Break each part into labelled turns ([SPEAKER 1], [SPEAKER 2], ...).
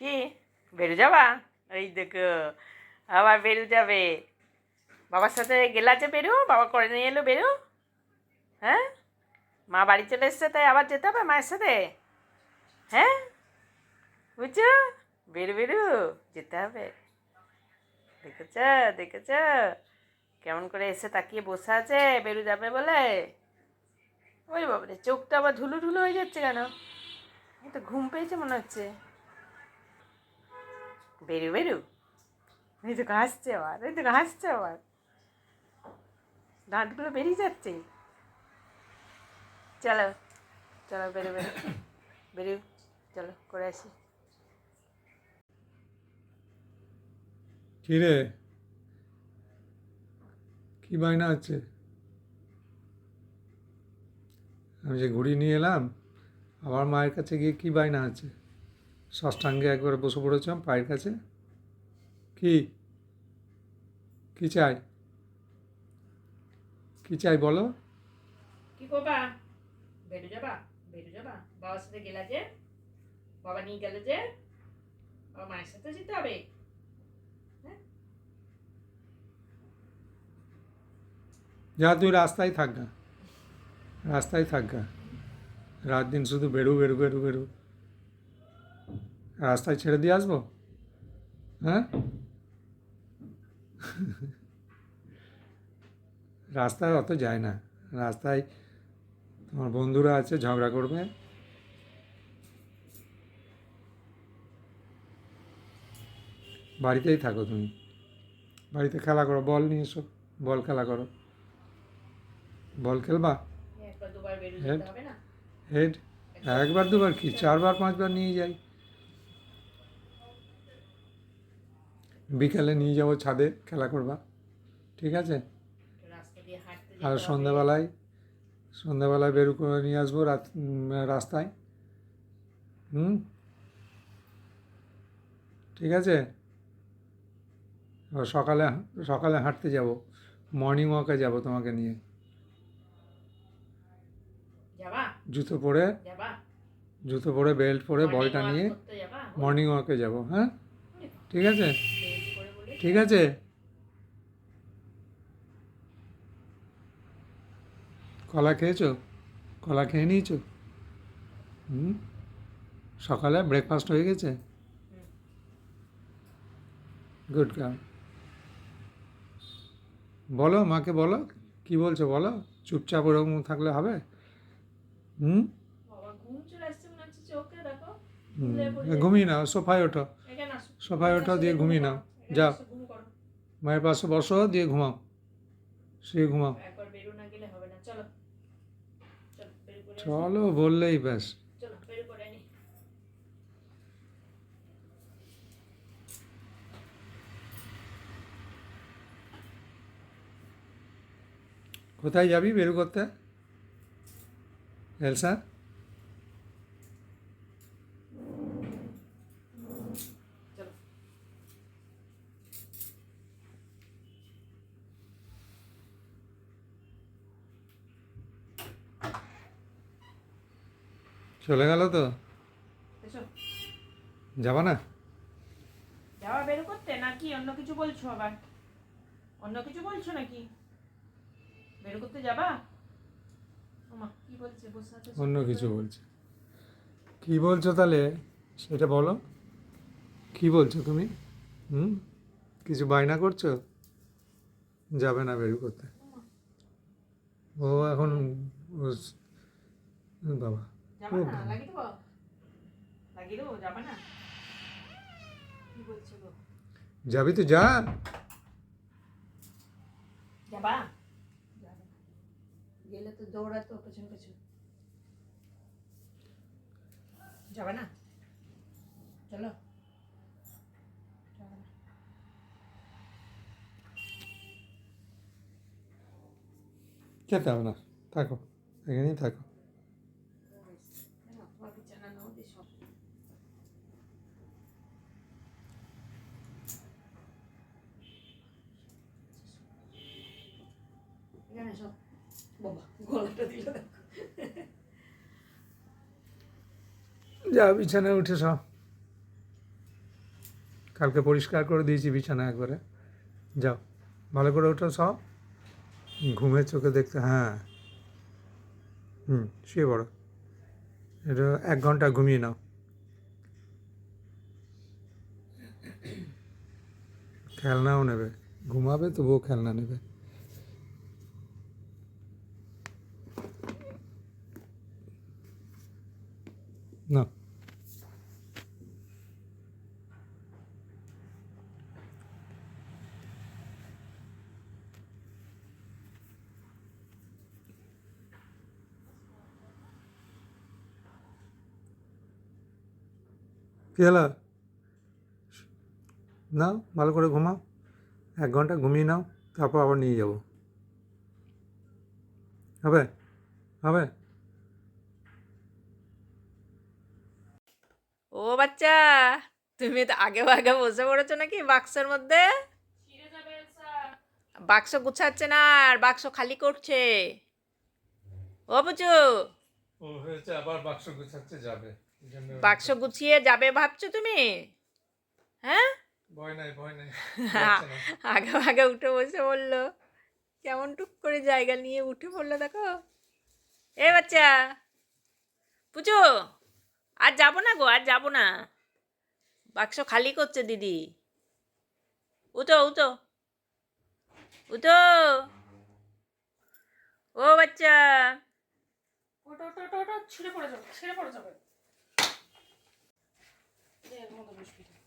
[SPEAKER 1] কি? বেরু যাবা? এই দেখো আবার বেরু যাবে। বাবার সাথে গেলা যে বেরু, বাবা করে নিয়ে এলো বেরু। হ্যাঁ? মা বাড়ি চলে এসছে, তাই আবার যেতে হবে মায়ের সাথে? হ্যাঁ? বুঝছ? বেরু বেরু, যেতে হবে। দেখেছ? দেখেছ? কেমন করে এসে তাকিয়ে বসে আছে, বেরু যাবে বলে? ওই বাবারে, চোখটা আবার ধুলো ধুলো হয়ে যাচ্ছে কেন? তো ঘুম পেয়েছে মনে হচ্ছে। বেরু বেরু। এই তো হাসছে আবার, এই তো হাসছে আবার। দাঁতগুলো বেরিয়ে যাচ্ছে। চলো চলো বেরু বেরু। বেরু, চলো করে আসি।
[SPEAKER 2] কিরে? কি বায়না হচ্ছে আমি যে ঘুড়ি নিয়ে এলাম, আবার মায়ের কাছে গিয়ে কি বায়না আছে? ষষ্ঠাঙ্গে একবার বসে পড়েছিলাম পায়ের কাছে। কি? কি চাই? কি চাই বলো?
[SPEAKER 1] কি করবা বেরু যাবা? বেরু যাবা? বাবার সাথে গেলা যে? বাবা নিয়ে গেলে যে? বাবা মায়ের সাথে যেতে হবে?
[SPEAKER 2] যা তুই রাস্তায় থাক না রাস্তায় থাক রাত দিন শুধু বেরু বেরু বেরু বেরু। রাস্তায় ছেড়ে দিয়ে আসব? হ্যাঁ? রাস্তায় অত যায় না। রাস্তায় তোমার বন্ধুরা আছে ঝগড়া করবে। বাড়িতেই থাকো তুমি। বাড়িতে খেলা করো বল নিয়ে এসো। বল খেলা করো। বল খেলবা? হ্যাঁ।
[SPEAKER 1] না?
[SPEAKER 2] হেড? একবার দুবার কি? চারবার পাঁচবার নিয়ে যাই। বিকালে নিয়ে যাব ছাদে খেলা করবা। ঠিক আছে? আর। সন্ধ্যাবেলায় সন্ধ্যাবেলায় বেরু করে নিয়ে আসব রাত রাস্তায়। হুম? ঠিক আছে? সকালে সকালে হাঁটতে যাব। মর্নিং ওয়াকে যাব তোমাকে নিয়ে। জুতো পরে জুতো পরে বেল্ট পরে বলটা নিয়ে মর্নিং ওয়াকে যাব হ্যাঁ? ঠিক আছে? ঠিক আছে? কলা খেয়েছো? কলা খেয়ে নিয়েছো? হুম? সকালে ব্রেকফাস্ট হয়ে গেছে? গুড গার্ল বলো মাকে বলো কি বলছো বলো? চুপচাপ ওরকম থাকলে হবে? হুম?
[SPEAKER 1] ঘুমিয়ে
[SPEAKER 2] নাও সোফায় ওঠো। সোফায় ওঠো দিয়ে ঘুমিয়ে নাও। যাও
[SPEAKER 1] করো
[SPEAKER 2] মায়ের পাশে বসো দিয়ে ঘুমাও। শুয়ে ঘুমাও।
[SPEAKER 1] চলো।
[SPEAKER 2] বললেই ব্যাস। কোথায় যাবি বেরু করতে? এলসা?
[SPEAKER 1] চলে
[SPEAKER 2] গেল তো? যাবা না?
[SPEAKER 1] যাওয়া বের করতে নাকি অন্য কিছু বলছো আবার? অন্য কিছু বলছো নাকি? বের করতে যাবা? কি বলছে?
[SPEAKER 2] অন্য কিছু বলছে। কি বলছো তাহলে? সেটা বলো। কি বলছো তুমি? হুম? কিছু বায়না করছ? যাবে না বের করতে। ও এখন বাবা।
[SPEAKER 1] যাবা না লাগিয়ে দেবো? লাগিয়ে দেবো যাবা না? কি বলছো গো?
[SPEAKER 2] যাবি তো যা।
[SPEAKER 1] যাবা? গেলে তো দৌড়াতো পেছন পেছন। যাবে না? চলো। যাবে না।
[SPEAKER 2] যেতে হবে না। থাকো এখানেই থাকো
[SPEAKER 1] না, তোমার বিছানা নাও দিয়ে সব।
[SPEAKER 2] যা, বিছানায় উঠে সব কালকে পরিষ্কার করে দিয়েছি বিছানা একবারে। যাও, ভালো করে ওঠো সব ঘুমের চোখে দেখতে হ্যাঁ। হুম, শুয়ে পড়ো। এটা এক ঘণ্টা ঘুমিয়ে নাও। খেলনাও নেবে। ঘুমাবে, তবুও খেলনা নেবে। না কি হলো? নাও, ভালো করে ঘুমাও। এক ঘণ্টা ঘুমিয়ে নাও, তারপর আবার নিয়ে যাব। হবে? হবে?
[SPEAKER 1] ও বাচ্চা তুমি তো আগে আগে বসে পড়েছো নাকি বাক্সের মধ্যে? বাক্স গুছাচ্ছে না আর বাক্স খালি করছে। ও বুঝু।
[SPEAKER 2] ও হয়েছে আবার বাক্স গুছাচ্ছে যাবে।
[SPEAKER 1] বাক্স গুছিয়ে যাবে ভাবছ তুমি? হ্যাঁ?
[SPEAKER 2] ভয় নাই ভয় নাই।
[SPEAKER 1] আগে আগে উঠে বসে বলল কেমন টুক করে জায়গা নিয়ে উঠে পড়ল দেখো। এ বাচ্চা পুজো আর যাব না গো আর যাব না। বাক্স খালি করছে দিদি। উঠো উঠো। উঠো। ও বাচ্চা।
[SPEAKER 3] ওটা ওটা ওটা ওটা ছিঁড়ে পড়ে যাবে ছিঁড়ে পড়ে যাবে। দে, এর মধ্যে বসবি। না।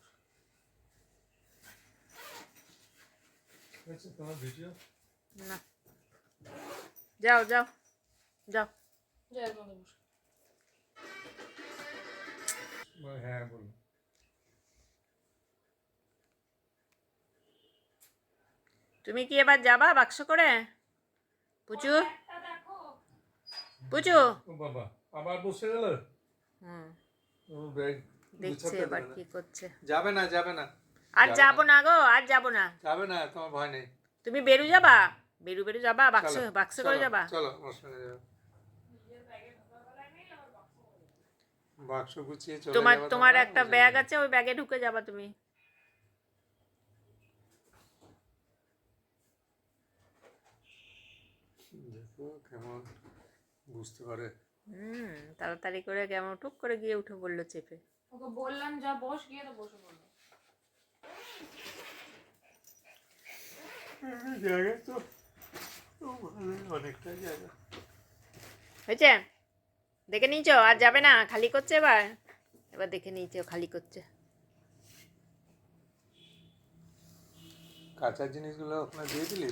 [SPEAKER 2] তোমার ভিডিও
[SPEAKER 1] না। যাও যাও যাও।
[SPEAKER 2] হ্যাঁ বলুন
[SPEAKER 1] তুমি কি এবার যাবা বাক্স করে? পুচু? পুচু?
[SPEAKER 2] বাবা আবার বসে গেল?
[SPEAKER 1] হুম। দেখছে এবার কি করছে।
[SPEAKER 2] যাবে না যাবে না।
[SPEAKER 1] আর যাব না। গো আর যাব না।
[SPEAKER 2] যাবে না তোমার ভয় নেই।
[SPEAKER 1] তুমি বেরু যাবা? বেরু বেরু যাবা? বাক্স বাক্স করে যাবা?
[SPEAKER 2] চলো আমার সঙ্গে যাও বাক্স গুছিয়ে চলে
[SPEAKER 1] তোমার তোমার একটা ব্যাগ আছে ওই ব্যাগে ঢুকে যাবা তুমি।
[SPEAKER 2] দেখো কেমন বুঝতে পারে।
[SPEAKER 1] হুম তাড়াতাড়ি করে কেমন টুক করে গিয়ে উঠে বলল চেপে।
[SPEAKER 3] ওকে বললাম যা বস গিয়ে তো বসে পড়ল
[SPEAKER 2] জায়গা তো ভালো অনেকটা জায়গা।
[SPEAKER 1] হয়েছে? দেখে নিয়েছ? আর যাবে না, খালি করছে এবার? এবার দেখে নিয়েছো খালি করছে।
[SPEAKER 2] কাঁচা জিনিসগুলো আপনার দিয়ে দিলি?